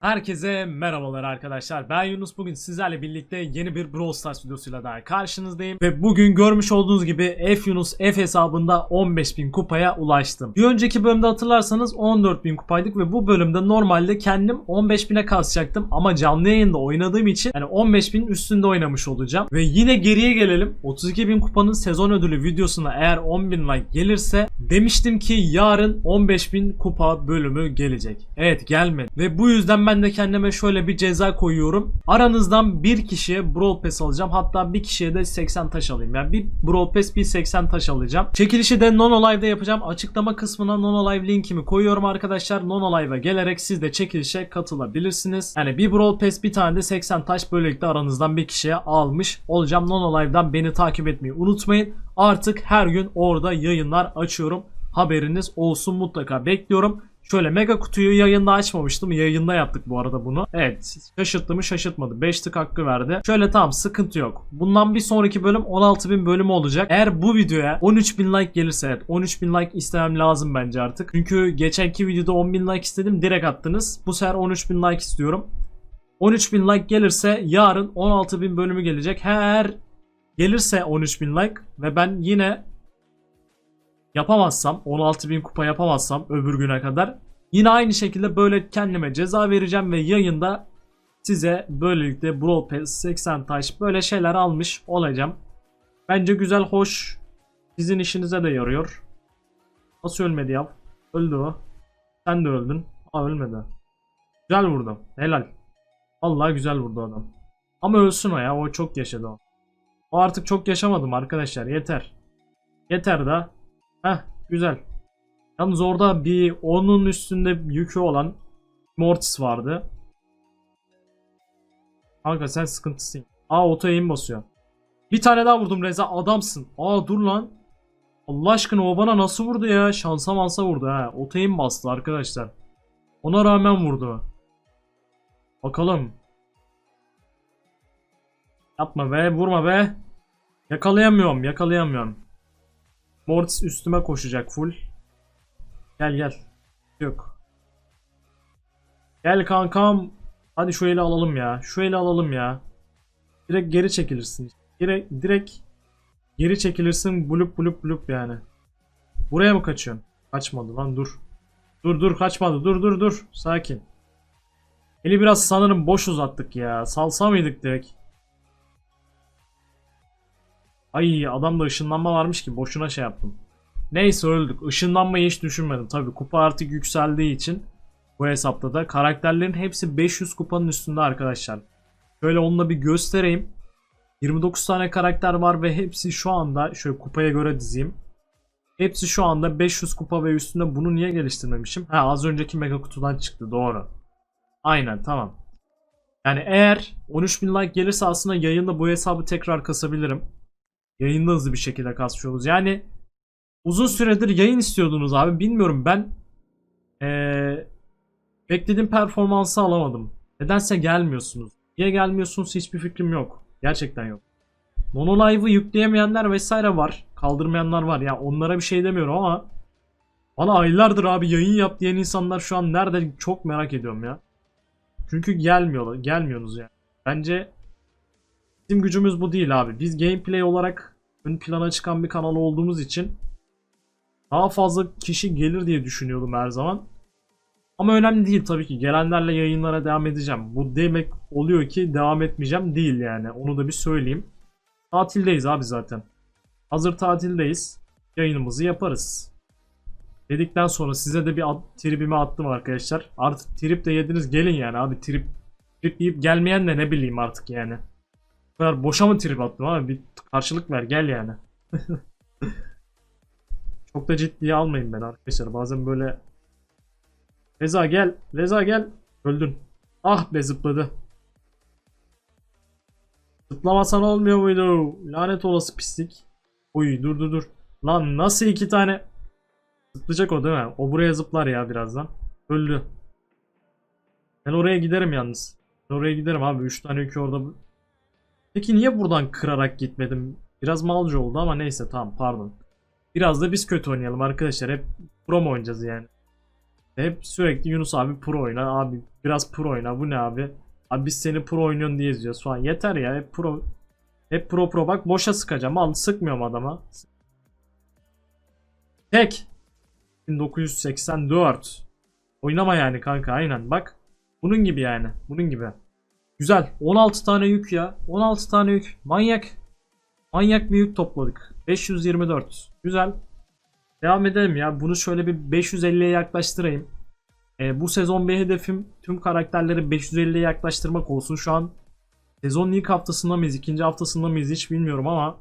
Herkese merhabalar arkadaşlar. Ben Yunus. Bugün sizlerle birlikte yeni bir Brawl Stars videosuyla daha karşınızdayım. Ve bugün görmüş olduğunuz gibi F Yunus F hesabında 15.000 kupaya ulaştım. Bir önceki bölümde hatırlarsanız 14.000 kupaydık ve bu bölümde normalde kendim 15.000'e kasacaktım. Ama canlı yayında oynadığım için yani 15.000 üstünde oynamış olacağım. Ve yine geriye gelelim. 32.000 kupanın sezon ödülü videosuna eğer 10.000 like gelirse demiştim ki yarın 15.000 kupa bölümü gelecek. Evet gelmedi. Ve bu yüzden ben de kendime şöyle bir ceza koyuyorum. Aranızdan bir kişiye Brawl Pass alacağım. Hatta bir kişiye de 80 taş alayım. Yani bir Brawl Pass bir 80 taş alacağım. Çekilişi de Nono Live'da yapacağım. Açıklama kısmına Nono Live linkimi koyuyorum arkadaşlar. Nono Live'a gelerek siz de çekilişe katılabilirsiniz. Yani bir Brawl Pass bir tane de 80 taş böylelikle aranızdan bir kişiye almış olacağım. Nono Live'dan beni takip etmeyi unutmayın. Artık her gün orada yayınlar açıyorum. Haberiniz olsun mutlaka bekliyorum. Şöyle mega kutuyu yayında açmamıştım. Yayında yaptık bu arada bunu. Evet şaşırttı mı şaşırtmadı. 5 tık hakkı verdi. Şöyle tamam sıkıntı yok. Bundan bir sonraki bölüm 16.000 bölümü olacak. Eğer bu videoya 13.000 like gelirse evet 13.000 like istemem lazım bence artık. Çünkü geçenki videoda 10.000 like istedim direkt attınız. Bu sefer 13.000 like istiyorum. 13.000 like gelirse yarın 16.000 bölümü gelecek. Eğer gelirse 13.000 like ve ben yine yapamazsam 16.000 kupa yapamazsam öbür güne kadar yine aynı şekilde böyle kendime ceza vereceğim ve yayında size böylelikle Brawl Pass 80 taş böyle şeyler almış olacağım. Bence güzel hoş sizin işinize de yarıyor. Nasıl ölmedi ya? Öldü o. Sen de öldün. Aa ölmedi. Güzel vurdu. Helal. Vallahi güzel vurdu adam. Ama ölsün o ya. O çok yaşadı o. O artık çok yaşamadım arkadaşlar. Yeter. Yeter da. Heh güzel. Yalnız orada bir onun üstünde yükü olan Mortis vardı. Kanka sen sıkıntısın. Aa oto aim basıyor. Bir tane daha vurdum Reza adamsın. Aa dur lan. Allah aşkına o bana nasıl vurdu ya? Şansa mansa vurdu ha. Oto aim bastı arkadaşlar. Ona rağmen vurdu. Bakalım. Yapma be vurma be. Yakalayamıyorum yakalayamıyorum. Mortis üstüme koşacak full. Gel gel. Yok. Gel kankam. Hadi şu eli alalım ya. Şu eli alalım ya. Direkt geri çekilirsin. Direkt, direkt geri çekilirsin. Blup blup blup yani. Buraya mı kaçıyorsun? Kaçmadı lan dur. Dur dur kaçmadı. Dur dur dur. Sakin. Eli biraz sanırım boş uzattık ya. Salsa mıydık direkt? Ay adamda ışınlanma varmış ki boşuna şey yaptım. Neyse öldük. Işınlanmayı hiç düşünmedim. Tabi kupa artık yükseldiği için bu hesapta da karakterlerin hepsi 500 kupanın üstünde arkadaşlar. Şöyle onunla bir göstereyim. 29 tane karakter var ve hepsi şu anda şöyle kupaya göre dizeyim. Hepsi şu anda 500 kupa ve üstünde bunu niye geliştirmemişim? Ha az önceki mega kutudan çıktı doğru. Aynen tamam. Yani eğer 13.000 like gelirse aslında yayında bu hesabı tekrar kasabilirim. Yayında hızlı bir şekilde kasıyoruz. Yani uzun süredir yayın istiyordunuz abi. Bilmiyorum ben ee, beklediğim performansı alamadım. Nedense gelmiyorsunuz. Niye gelmiyorsunuz hiçbir fikrim yok. Gerçekten yok. Mono Live'ı yükleyemeyenler vesaire var. Kaldırmayanlar var. Ya onlara bir şey demiyorum ama bana aylardır abi yayın yap diyen insanlar şu an nerede çok merak ediyorum ya. Çünkü gelmiyorlar. Gelmiyorsunuz yani. Bence bizim gücümüz bu değil abi. Biz gameplay olarak ön plana çıkan bir kanal olduğumuz için daha fazla kişi gelir diye düşünüyordum her zaman. Ama önemli değil tabii ki. Gelenlerle yayınlara devam edeceğim. Bu demek oluyor ki devam etmeyeceğim değil yani. Onu da bir söyleyeyim. Tatildeyiz abi zaten. Hazır tatildeyiz. Yayınımızı yaparız. Dedikten sonra size de bir at, tribimi attım arkadaşlar. Artık trip de yediniz gelin yani abi trip trip yiyip gelmeyen de ne bileyim artık yani. Kadar boşa mı trip attım abi bir karşılık ver gel yani. Çok da ciddiye almayın ben arkadaşlar. Bazen böyle Reza gel. Reza gel. Öldün. Ah be zıpladı. Zıplamasan olmuyor muydu? Lanet olası pislik. Uy dur dur dur. Lan nasıl iki tane Zıplayacak o değil mi? O buraya zıplar ya birazdan. Öldü. Ben oraya giderim yalnız. Ben oraya giderim abi. 3 tane yükü orada. Peki niye buradan kırarak gitmedim? Biraz malcı oldu ama neyse tamam pardon. Biraz da biz kötü oynayalım arkadaşlar. Hep pro mu oynayacağız yani? Hep sürekli Yunus abi pro oyna. Abi biraz pro oyna. Bu ne abi? Abi biz seni pro oynuyorsun diye izliyoruz falan. Yeter ya hep pro. Hep pro pro bak boşa sıkacağım. Al sıkmıyorum adama. Tek. 1984. Oynama yani kanka aynen bak. Bunun gibi yani. Bunun gibi. Güzel. 16 tane yük ya. 16 tane yük. Manyak. Manyak bir yük topladık. 524. Güzel. Devam edelim ya. Bunu şöyle bir 550'ye yaklaştırayım. Ee, bu sezon bir hedefim tüm karakterleri 550'ye yaklaştırmak olsun. Şu an sezonun ilk haftasında mıyız, ikinci haftasında mıyız hiç bilmiyorum ama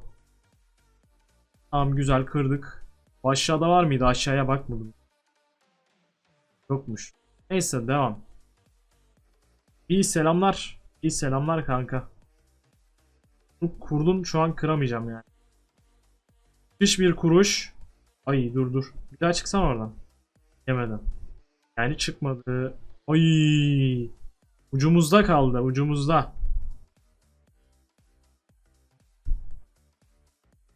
Tamam güzel kırdık. Aşağıda var mıydı? Aşağıya bakmadım. Yokmuş. Neyse devam. İyi selamlar. İyi selamlar kanka. Bu kurdun şu an kıramayacağım yani. Hiçbir kuruş. Ay dur dur. Bir daha çıksana oradan. Yemeden. Yani çıkmadı. Ay. Ucumuzda kaldı. Ucumuzda.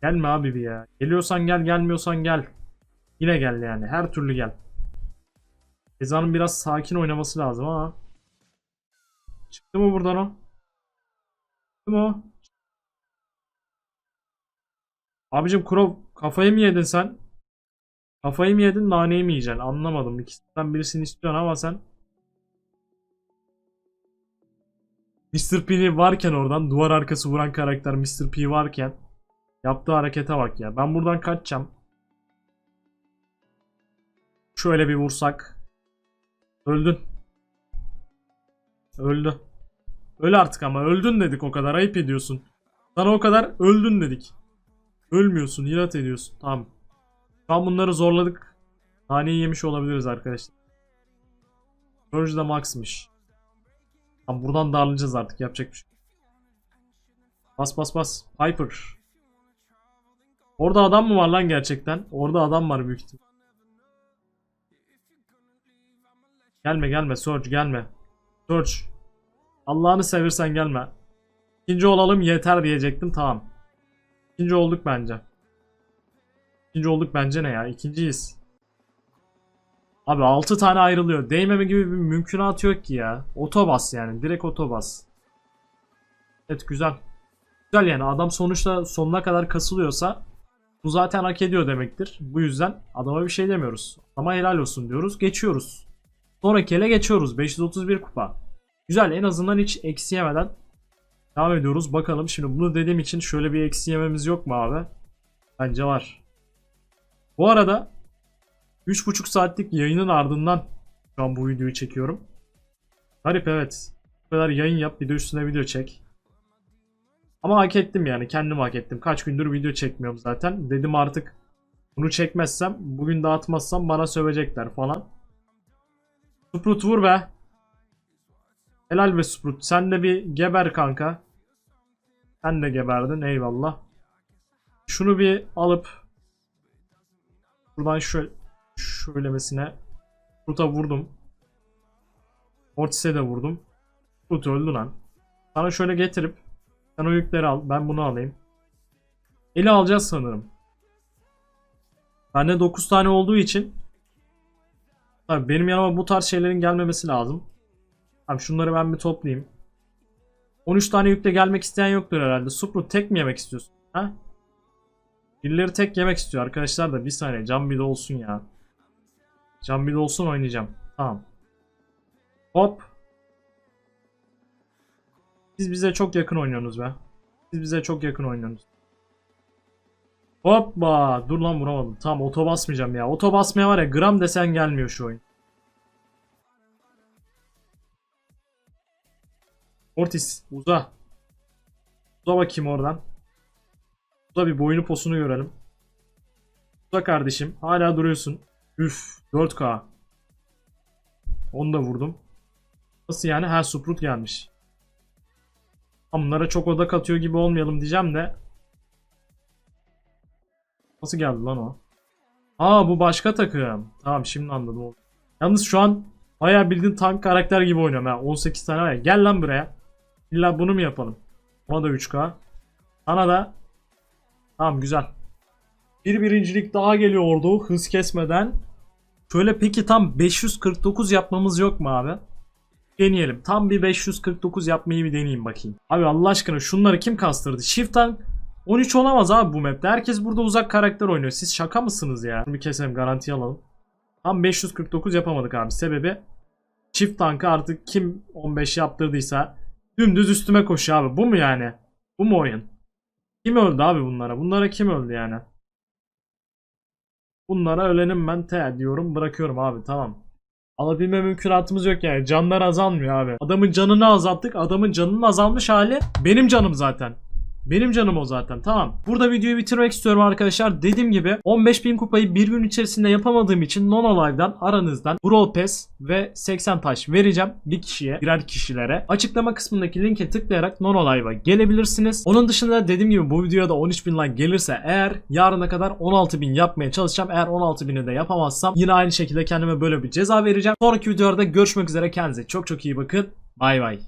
Gelme abi bir ya. Geliyorsan gel, gelmiyorsan gel. Yine gel yani. Her türlü gel. Ezan'ın biraz sakin oynaması lazım ama. Çıktı mı buradan o? Çıktı mı o? Abicim Kuro kafayı mı yedin sen? Kafayı mı yedin naneyi mi yiyeceksin? Anlamadım. İkisinden birisini istiyorsun ama sen Mr. P varken oradan duvar arkası vuran karakter Mr. P varken yaptığı harekete bak ya. Ben buradan kaçacağım. Şöyle bir vursak. Öldün. Öldü. Öl artık ama öldün dedik o kadar ayıp ediyorsun. Sana o kadar öldün dedik. Ölmüyorsun, inat ediyorsun. Tamam. Şu an bunları zorladık. Haneyi yemiş olabiliriz arkadaşlar. Surge de max'mış. Tamam buradan darlayacağız artık yapacak bir şey. Bas bas bas. Piper. Orada adam mı var lan gerçekten? Orada adam var büyük ihtimal. Gelme gelme Surge gelme. Surge. Allah'ını seversen gelme. İkinci olalım yeter diyecektim tamam. İkinci olduk bence. İkinci olduk bence ne ya? İkinciyiz. Abi 6 tane ayrılıyor. Değmeme gibi bir mümkünatı yok ki ya. Otobas yani. Direkt otobas. Evet güzel. Güzel yani adam sonuçta sonuna kadar kasılıyorsa bu zaten hak ediyor demektir. Bu yüzden adama bir şey demiyoruz. Ama helal olsun diyoruz. Geçiyoruz. Sonraki ele geçiyoruz. 531 kupa. Güzel en azından hiç eksi yemeden devam ediyoruz. Bakalım şimdi bunu dediğim için şöyle bir eksi yememiz yok mu abi? Bence var. Bu arada 3,5 saatlik yayının ardından şu an bu videoyu çekiyorum. Garip evet. Bu kadar yayın yap bir de üstüne video çek. Ama hak ettim yani kendim hak ettim. Kaç gündür video çekmiyorum zaten. Dedim artık bunu çekmezsem bugün dağıtmazsam bana sövecekler falan. Sprut vur be. Helal be Sprut. Sen de bir geber kanka. Sen de geberdin eyvallah. Şunu bir alıp buradan şöyle şöylemesine Sprut'a vurdum. Mortis'e de vurdum. Sprut öldü lan. Sana şöyle getirip sen o yükleri al. Ben bunu alayım. Eli alacağız sanırım. Bende 9 tane olduğu için Tabii benim yanıma bu tarz şeylerin gelmemesi lazım. Tamam şunları ben bir toplayayım. 13 tane yükle gelmek isteyen yoktur herhalde. Supru tek mi yemek istiyorsun? Ha? Birileri tek yemek istiyor arkadaşlar da bir saniye cam bir de olsun ya. Cam bir de olsun oynayacağım. Tamam. Hop. Siz bize çok yakın oynuyorsunuz be. Siz bize çok yakın oynuyorsunuz. Hoppa. Dur lan vuramadım. Tamam oto basmayacağım ya. Oto basmaya var ya gram desen gelmiyor şu oyun. Ortiz uza. Uza bakayım oradan. Uza bir boyunu posunu görelim. Uza kardeşim. Hala duruyorsun. Üf 4K. Onu da vurdum. Nasıl yani? Ha Suprut gelmiş. Ama Bunlara çok oda katıyor gibi olmayalım diyeceğim de. Nasıl geldi lan o? Aa bu başka takım. Tamam şimdi anladım. Yalnız şu an bayağı bildiğin tank karakter gibi oynuyorum ha. 18 tane var ya. Gel lan buraya. İlla bunu mu yapalım? Ona da 3K. Sana da. Tamam güzel. Bir birincilik daha geliyordu hız kesmeden. Şöyle peki tam 549 yapmamız yok mu abi? Deneyelim. Tam bir 549 yapmayı bir deneyeyim bakayım. Abi Allah aşkına şunları kim kastırdı? Shift'ten 13 olamaz abi bu map'te. Herkes burada uzak karakter oynuyor. Siz şaka mısınız ya? Bir keselim garanti alalım. Tam 549 yapamadık abi. Sebebi çift tankı artık kim 15 yaptırdıysa dümdüz üstüme koşuyor abi. Bu mu yani? Bu mu oyun? Kim öldü abi bunlara? Bunlara kim öldü yani? Bunlara ölenim ben te diyorum bırakıyorum abi tamam. Alabilme mümkünatımız yok yani. Canlar azalmıyor abi. Adamın canını azalttık. Adamın canının azalmış hali benim canım zaten. Benim canım o zaten tamam. Burada videoyu bitirmek istiyorum arkadaşlar. Dediğim gibi 15.000 kupayı bir gün içerisinde yapamadığım için Nono Live'dan aranızdan Brawl Pass ve 80 taş vereceğim bir kişiye birer kişilere. Açıklama kısmındaki linke tıklayarak Nono Live'a gelebilirsiniz. Onun dışında dediğim gibi bu videoda 13.000 like gelirse eğer yarına kadar 16.000 yapmaya çalışacağım. Eğer 16.000'i de yapamazsam yine aynı şekilde kendime böyle bir ceza vereceğim. Sonraki videolarda görüşmek üzere. Kendinize çok çok iyi bakın. Bay bay.